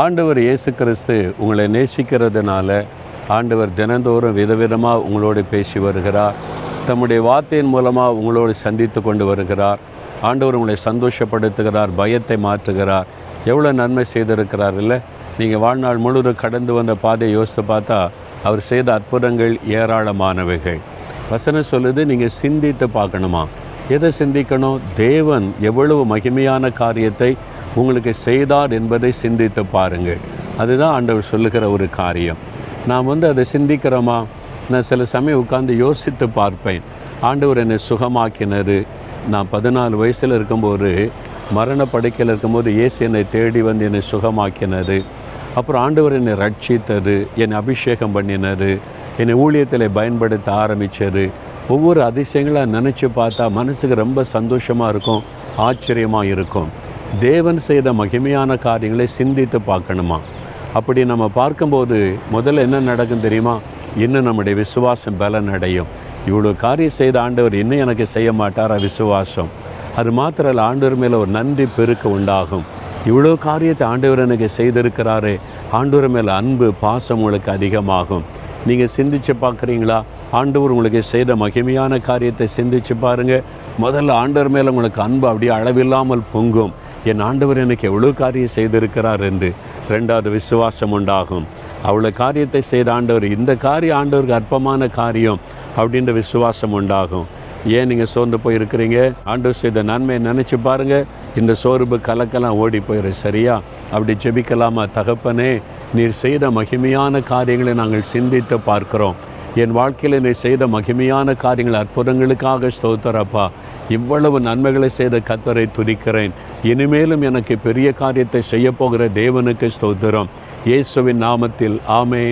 ஆண்டவர் இயேசு கிறிஸ்து உங்களை நேசிக்கிறதுனால ஆண்டவர் தினந்தோறும் விதவிதமாக உங்களோடு பேசி வருகிறார். தம்முடைய வார்த்தையின் மூலமாக உங்களோடு சந்தித்து கொண்டு வருகிறார். ஆண்டவர் உங்களை சந்தோஷப்படுத்துகிறார் பயத்தை மாற்றுகிறார். எவ்வளோ நன்மை செய்திருக்கிறார் இல்லை? நீங்கள் வாழ்நாள் முழுவதும் கடந்து வந்த பாதையை யோசித்து பார்த்தா அவர் செய்த அற்புதங்கள் ஏராளமானவைகள். வசனம் சொல்லுது நீங்கள் சிந்தித்து பார்க்கணுமா? எதை சிந்திக்கணும்? தேவன் எவ்வளவு மகிமையான காரியத்தை உங்களுக்கு செய்தார் என்பதை சிந்தித்து பாருங்கள். அதுதான் ஆண்டவர் சொல்லுகிற ஒரு காரியம். நான் வந்து அதை சிந்திக்கிறோமா? நான் சில சமயம் உட்கார்ந்து யோசித்து பார்ப்பேன். ஆண்டவர் என்னை சுகமாக்கினார். நான் பதினாலு வயசில் இருக்கும்போது மரண படுக்கையில் இருக்கும்போது இயேசு என்னை தேடி வந்து என்னை சுகமாக்கினார். அப்புறம் ஆண்டவர் என்னை ரட்சித்தது என்னை அபிஷேகம் பண்ணினார் என்னை ஊழியத்தில் பயன்படுத்த ஆரம்பித்தார் ஒவ்வொரு அதிசயங்களாக நினச்சி பார்த்தா மனசுக்கு ரொம்ப சந்தோஷமாக இருக்கும் ஆச்சரியமாக இருக்கும். தேவன் செய்த மகிமையான காரியங்களை சிந்தித்து பார்க்கணுமா? அப்படி நம்ம பார்க்கும்போது முதல்ல என்ன நடக்கும் தெரியுமா? இன்னும் நம்முடைய விசுவாசம் பலன் அடையும் இவ்வளோ காரியம் செய்த ஆண்டவர் இன்னும் எனக்கு செய்ய மாட்டாரா விசுவாசம்? அது மாத்திரம் ஆண்டவர் மேலே ஒரு நன்றி பெருக்க உண்டாகும். இவ்வளோ காரியத்தை ஆண்டவர் எனக்கு செய்திருக்கிறாரே. ஆண்டவர் மேலே அன்பு பாசம் உங்களுக்கு அதிகமாகும். நீங்கள் சிந்தித்து பார்க்குறீங்களா? ஆண்டவர் உங்களுக்கு செய்த மகிமையான காரியத்தை சிந்தித்து பாருங்கள் முதல்ல ஆண்டவர் மேலே உங்களுக்கு அன்பு அப்படியே அளவில்லாமல் பொங்கும். என் ஆண்டவர் எனக்கு எவ்வளோ காரியம் செய்திருக்கிறார் என்று ரெண்டாவது விசுவாசம் உண்டாகும். அவ்வளோ காரியத்தை செய்த ஆண்டவர் இந்த காரியம் ஆண்டவருக்கு அற்பமான காரியம் அப்படின்ற விசுவாசம் உண்டாகும். ஏன் நீங்கள் சோர்ந்து போயிருக்கிறீங்க? ஆண்டவர் செய்த நன்மையை நினச்சி பாருங்கள் இந்த சோர்வு கலக்கெல்லாம் ஓடி போயிடும் சரியா? அப்படி ஜெபிக்கலாமா? தகப்பனே நீர் செய்த மகிமையான காரியங்களை நாங்கள் சிந்தித்து பார்க்கிறோம். என் வாழ்க்கையில் நீ செய்த மகிமையான காரியங்கள் அற்புதங்களுக்காக ஸ்தோத்தரப்பா இவ்வளவு நன்மைகளை செய்த கத்தரை துதிக்கிறேன். இனிமேலும் எனக்கு பெரிய காரியத்தை செய்யப்போகிற தேவனுக்கு ஸ்தோத்திரம். இயேசுவின் நாமத்தில் ஆமே